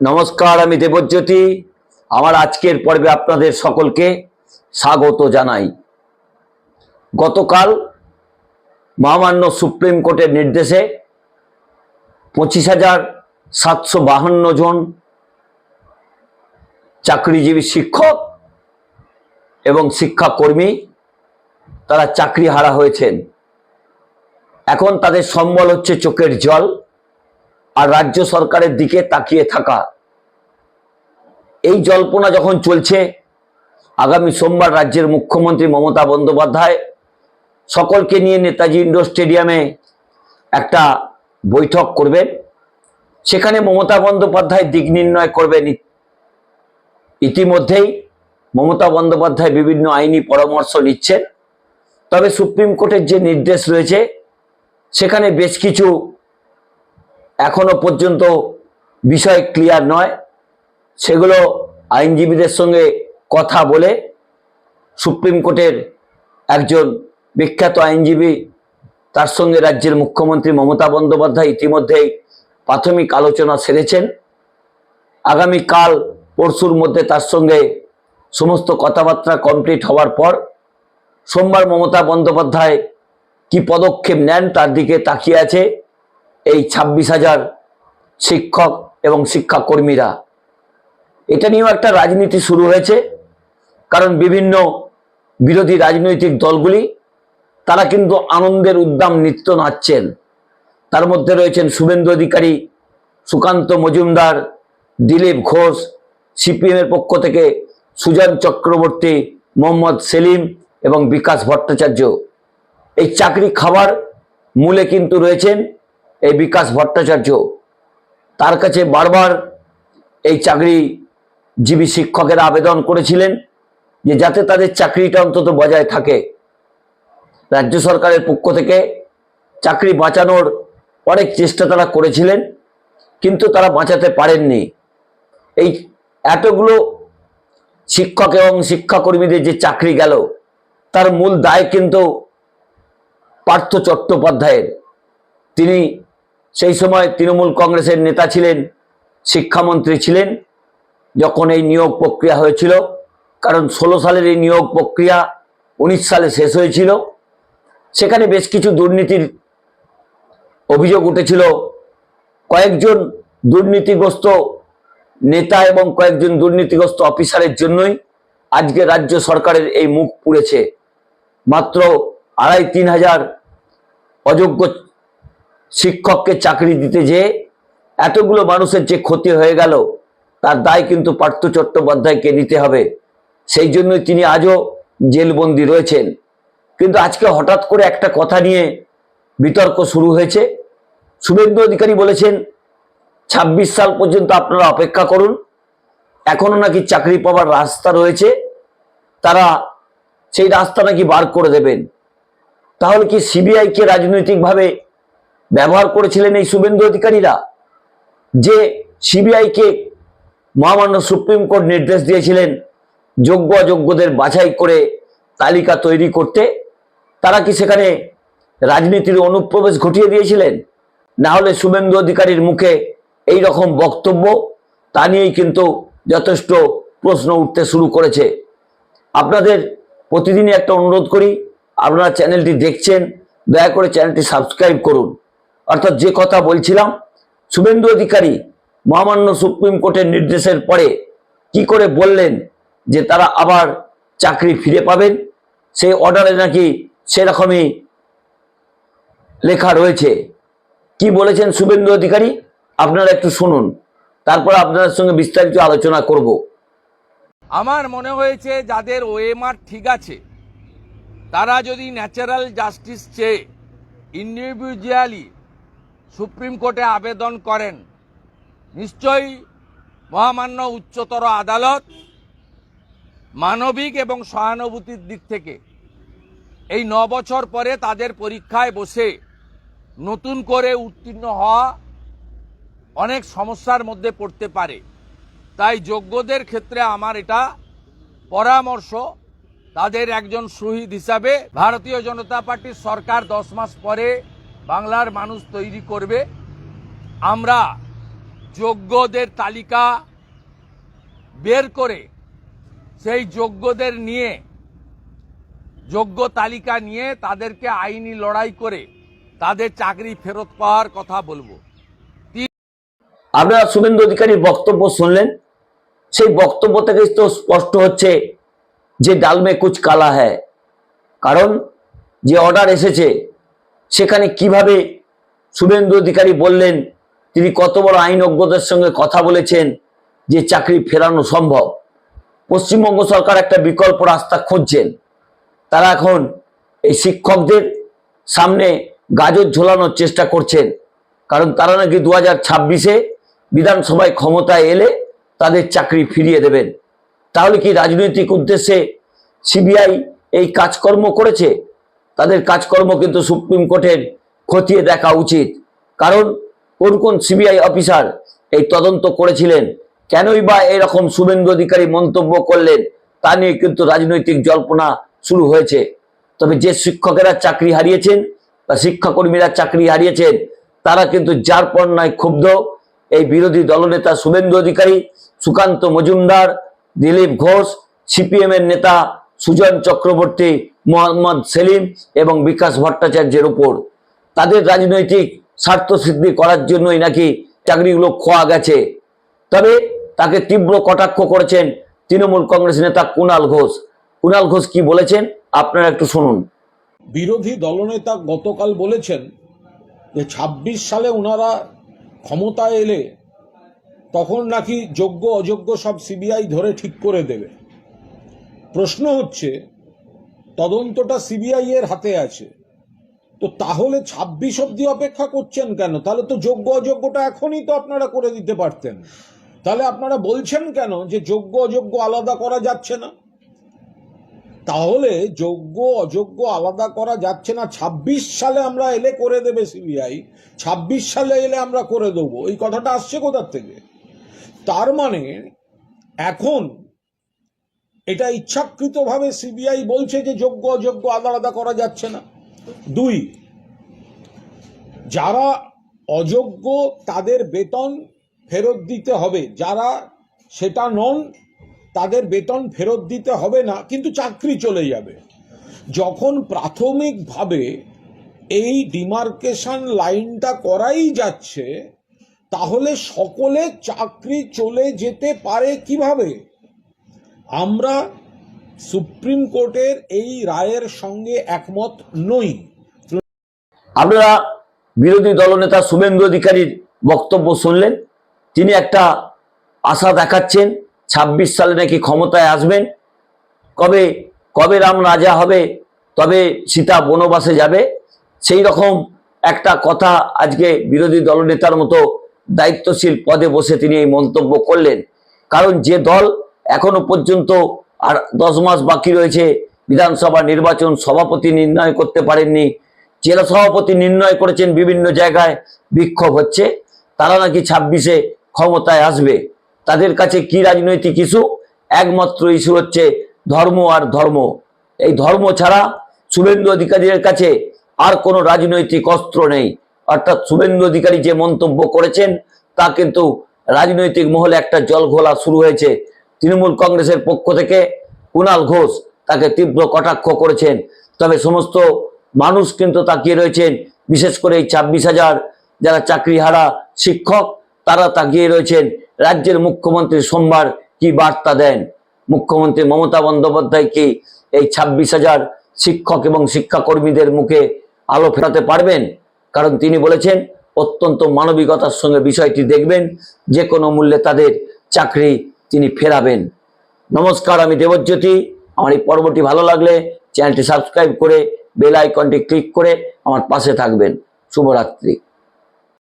নমস্কার, আমি দেবজ্যোতি। আমার আজকের পর্বে আপনাদের সকলকে স্বাগত জানাই। গতকাল মহামান্য সুপ্রিম কোর্টের নির্দেশে পঁচিশ হাজার সাতশো বাহান্ন জন চাকরিজীবী শিক্ষক এবং শিক্ষাকর্মী তারা চাকরি হারা হয়েছেন। এখন তাদের সম্বল হচ্ছে চোখের জল। আর রাজ্য সরকারের দিকে তাকিয়ে থাকা। এই জল্পনা যখন চলছে, আগামী সোমবার রাজ্যের মুখ্যমন্ত্রী মমতা বন্দ্যোপাধ্যায় সকলকে নিয়ে নেতাজি ইন্ডোর স্টেডিয়ামে একটা বৈঠক করবেন। সেখানে মমতা বন্দ্যোপাধ্যায় দিক নির্ণয় করবেন। ইতিমধ্যেই মমতা বন্দ্যোপাধ্যায় বিভিন্ন আইনি পরামর্শ নিচ্ছেন। তবে সুপ্রিম কোর্টের যে নির্দেশ রয়েছে, সেখানে বেশ কিছু এখনও পর্যন্ত বিষয় ক্লিয়ার নয়। সেগুলো আইনজীবীদের সঙ্গে কথা বলে সুপ্রিম কোর্টের একজন বিখ্যাত আইনজীবী, তার সঙ্গে রাজ্যের মুখ্যমন্ত্রী মমতা বন্দ্যোপাধ্যায় ইতিমধ্যেই প্রাথমিক আলোচনা সেরেছেন। আগামীকাল পরশুর মধ্যে তার সঙ্গে সমস্ত কথাবার্তা কমপ্লিট হওয়ার পর সোমবার মমতা বন্দ্যোপাধ্যায় কি পদক্ষেপ নেন তার দিকে তাকিয়ে আছে। এই ছাব্বিশ হাজার শিক্ষক এবং শিক্ষাকর্মীরা। এটা নিয়েও একটা রাজনীতি শুরু হয়েছে, কারণ বিভিন্ন বিরোধী রাজনৈতিক দলগুলি, তারা কিন্তু আনন্দের উদ্দাম নৃত্য নাচছেন। তার মধ্যে রয়েছেন শুভেন্দু অধিকারী, সুকান্ত মজুমদার, দিলীপ ঘোষ, সিপিএমের পক্ষ থেকে সুজন চক্রবর্তী, মোহাম্মদ সেলিম এবং বিকাশ ভট্টাচার্য। এই চাকরি খাবার মূলে কিন্তু রয়েছেন এই বিকাশ ভট্টাচার্য, তার কাছে বারবার এই চাকরি চাকরিজীবী শিক্ষকেরা আবেদন করেছিলেন যে যাতে তাদের চাকরিটা অন্তত বজায় থাকে। রাজ্য সরকারের পক্ষ থেকে চাকরি বাঁচানোর অনেক চেষ্টা তারা করেছিলেন, কিন্তু তারা বাঁচাতে পারেননি। এই এতগুলো শিক্ষক এবং শিক্ষাকর্মীদের যে চাকরি গেল, তার মূল দায় কিন্তু পার্থ চট্টোপাধ্যায়ের। তিনি সেই সময় তৃণমূল কংগ্রেসের নেতা ছিলেন, শিক্ষামন্ত্রী ছিলেন, যখন এই নিয়োগ প্রক্রিয়া হয়েছিল, কারণ ষোলো সালের এই নিয়োগ প্রক্রিয়া উনিশ সালে শেষ হয়েছিল। সেখানে বেশ কিছু দুর্নীতির অভিযোগ উঠেছিল। কয়েকজন দুর্নীতিগ্রস্ত নেতা এবং কয়েকজন দুর্নীতিগ্রস্ত অফিসারের জন্যই আজকে রাজ্য সরকারের এই মুখ পুড়েছে। মাত্র আড়াই তিন হাজার অযোগ্য শিক্ষককে চাকরি দিতে যে এতগুলো মানুষের যে ক্ষতি হয়ে গেল, তার দায় কিন্তু পার্থ চট্টোপাধ্যায়কে নিতে হবে। সেই জন্যই তিনি আজও জেলবন্দি রয়েছেন। কিন্তু আজকে হঠাৎ করে একটা কথা নিয়ে বিতর্ক শুরু হয়েছে। শুভেন্দু অধিকারী বলেছেন, ছাব্বিশ সাল পর্যন্ত আপনারা অপেক্ষা করুন। এখনও নাকি চাকরি পাওয়ার রাস্তা রয়েছে। তারা সেই রাস্তা নাকি বার করে দেবেন। তাহলে কি সিবিআইকে রাজনৈতিকভাবে ব্যবহার করেছিলেন এই শুভেন্দু অধিকারীরা, যে সিবিআইকে মহামান্য সুপ্রিম কোর্ট নির্দেশ দিয়েছিলেন যোগ্য অযোগ্যদের বাছাই করে তালিকা তৈরি করতে, তারা কি সেখানে রাজনীতির অনুপ্রবেশ ঘটিয়ে দিয়েছিলেন? না হলে শুভেন্দু অধিকারীর মুখে এই রকম বক্তব্য, তা নিয়েই কিন্তু যথেষ্ট প্রশ্ন উঠতে শুরু করেছে। আপনাদের প্রতিদিনই একটা অনুরোধ করি, আপনারা চ্যানেলটি দেখছেন, দয়া করে চ্যানেলটি সাবস্ক্রাইব করুন। অর্থাৎ যে কথা বলছিলাম, শুভেন্দু অধিকারী মহামান্য সুপ্রিম কোর্টের নির্দেশের পরে কি করে বললেন যে তারা আবার চাকরি ফিরে পাবেন, সেই অর্ডারে নাকি সেরকমই লেখা রয়েছে। কি বলেছেন শুভেন্দু অধিকারী? আপনারা একটু শুনুন, তারপর আপনাদের সঙ্গে বিস্তারিত আলোচনা করব। আমার মনে হয়েছে যাদের ওএমআর ঠিক আছে, তারা যদি ন্যাচারাল জাস্টিস চেয়ে ইন্ডিভিজুয়ালি সুপ্রিম কোর্টে আবেদন করেন, নিশ্চয়ই মহামান্য উচ্চতর আদালত মানবিক এবং সহানুভূতির দিক থেকে এই ন বছর পরে তাদের পরীক্ষায় বসে নতুন করে উত্তীর্ণ হওয়া অনেক সমস্যার মধ্যে পড়তে পারে। তাই যোগ্যদের ক্ষেত্রে আমার এটা পরামর্শ। তাদের একজন শহীদ হিসাবে ভারতীয় জনতা পার্টির সরকার দশ মাস পরে বাংলার মানুষ তৈরি করবে। আমরা যোগ্যদের তালিকা বের করে সেই যোগ্যদের নিয়ে, যোগ্য তালিকা নিয়ে তাদেরকে আইনি লড়াই করে তাদের চাকরি ফেরত পাওয়ার কথা বলব। আপনারা শুভেন্দু অধিকারীর বক্তব্য শুনলেন। সেই বক্তব্য থেকে তো স্পষ্ট হচ্ছে যে ডালমে কুচ কালা হ্যায়। কারণ যে অর্ডার এসেছে সেখানে কীভাবে শুভেন্দু অধিকারী বললেন, তিনি কত বড় আইনজ্ঞদের সঙ্গে কথা বলেছেন যে চাকরি ফেরানো সম্ভব? পশ্চিমবঙ্গ সরকার একটা বিকল্প রাস্তা খুঁজছেন। তারা এখন এই শিক্ষকদের সামনে গাজর ঝোলানোর চেষ্টা করছেন। কারণ তারা নাকি দু হাজার ছাব্বিশে বিধানসভায় ক্ষমতায় এলে তাদের চাকরি ফিরিয়ে দেবেন। তাহলে কি রাজনৈতিক উদ্দেশ্যে সিবিআই এই কাজকর্ম করেছে? তাদের কাজকর্ম কিন্তু সুপ্রিম কোর্টের খতিয়ে দেখা উচিত। কারণ কোন কোন সিবিআই অফিসার এই তদন্ত করেছিলেন? কেনই বা এরকম শুভেন্দু অধিকারী মন্তব্য করলেন? তা নিয়ে কিন্তু রাজনৈতিক জল্পনা শুরু হয়েছে। তবে যে শিক্ষকেরা চাকরি হারিয়েছেন বা শিক্ষাকর্মীরা চাকরি হারিয়েছেন, তারা কিন্তু যার পর নয় ক্ষুব্ধ। এই বিরোধী দলনেতা শুভেন্দু অধিকারী, সুকান্ত মজুমদার, দিলীপ ঘোষ সিপিএম এর নেতা সুজন চক্রবর্তী, মোহাম্মদ সেলিম এবং বিকাশ ভট্টাচার্যের উপর। তাদের রাজনৈতিক স্বার্থ সিদ্ধি করার জন্যই নাকি চাকরিগুলো খোয়া গেছে। তবে তাকে তীব্র কটাক্ষ করেছেন তৃণমূল কংগ্রেস নেতা কুণাল ঘোষ। কুণাল ঘোষ কি বলেছেন, আপনারা একটু শুনুন। বিরোধী দলনেতা গতকাল বলেছেন যে ২৬ সালে ওনারা ক্ষমতায় এলে তখন নাকি যোগ্য অযোগ্য সব সিবিআই ধরে ঠিক করে দেবে। প্রশ্ন হচ্ছে, তদন্তটা সিবিআই এর হাতে আছে। তো তাহলে ২৬ অব্দি অপেক্ষা করছেন কেন? তাহলে তো যোগ্য অযোগ্যটা এখনই তো আপনারা করে দিতে পারতেন। তাহলে আপনারা বলছেন কেন যে যোগ্য অযোগ্য আলাদা করা যাচ্ছে না? তাহলে যোগ্য অযোগ্য আলাদা করা যাচ্ছে না ২৬ সালে আমরা এলে করে দেবে সিবিআই ২৬ সালে এলে আমরা করে দেবো। এই কথাটা আসছে কোথার থেকে? তার মানে এখন এটা ইচ্ছাকৃতভাবে সিবিআই বলছে যে যোগ্য, অযোগ্য, আলাদা করা যাচ্ছে না। দুই, যারা অযোগ্য, তাদের বেতন ফেরত দিতে হবে। যারা সেটা নন, তাদের বেতন ফেরত দিতে হবে না, কিন্তু চাকরি চলে যাবে। যখন প্রাথমিকভাবে এই ডিমার্কেশন লাইনটা করাই যাচ্ছে, তাহলে সকলে চাকরি চলে যেতে পারে কীভাবে? আমরা সুপ্রিম কোর্টের এই রায়ের সঙ্গে একমত নই। আপনারা বিরোধী দলনেতা শুভেন্দু অধিকারীর বক্তব্য শুনলেন। তিনি একটা আশা দেখাচ্ছেন ২৬ সালে নাকি ক্ষমতায় আসবেন। কবে কবে রাম রাজা হবে, তবে সীতা বনবাসে যাবে। সেই রকম একটা কথা আজকে বিরোধী দলনেতার মতো দায়িত্বশীল পদে বসে তিনি এই মন্তব্য করলেন। কারণ যে দল এখনও পর্যন্ত আর দশ মাস বাকি রয়েছে, বিধানসভা নির্বাচন সভাপতি নির্ণয় করতে পারেননি। জেলা সভাপতি নির্ণয় করেছেন বিভিন্ন জায়গায় বিক্ষোভ হচ্ছে, তারা নাকি ছাব্বিশে ক্ষমতায় আসবে। তাদের কাছে কি রাজনৈতিক ইস্যু? একমাত্র ইস্যু হচ্ছে ধর্ম আর ধর্ম। এই ধর্ম ছাড়া শুভেন্দু অধিকারীর কাছে আর কোনো রাজনৈতিক অস্ত্র নেই। অর্থাৎ শুভেন্দু অধিকারী যে মন্তব্য করেছেন, তা কিন্তু রাজনৈতিক মহলে একটা জলঘোলা শুরু হয়েছে। তৃণমূল কংগ্রেসের পক্ষ থেকে কুণাল ঘোষ তাকে তীব্র কটাক্ষ করেছেন। তবে সমস্ত মানুষ কিন্তু তাকিয়ে রয়েছেন, বিশেষ করে এই ছাব্বিশ হাজার যারা চাকরিহারা শিক্ষক, তারা তাকিয়ে রয়েছেন রাজ্যের মুখ্যমন্ত্রী সোমবার কি বার্তা দেন? মুখ্যমন্ত্রী মমতা বন্দ্যোপাধ্যায় কি এই ছাব্বিশ হাজার শিক্ষক এবং শিক্ষাকর্মীদের মুখে আলো ফেরাতে পারবেন? কারণ তিনি বলেছেন, অত্যন্ত মানবিকতার সঙ্গে বিষয়টি দেখবেন, যে কোনো মূল্যে তাদের চাকরি তিনি ফেরাবেন। নমস্কার, আমি দেবজ্যোতি। আমার এই পর্বটি ভালো লাগলে চ্যানেলটি সাবস্ক্রাইব করে বেল আইকনটি ক্লিক করে আমার পাশে থাকবেন। শুভরাত্রি।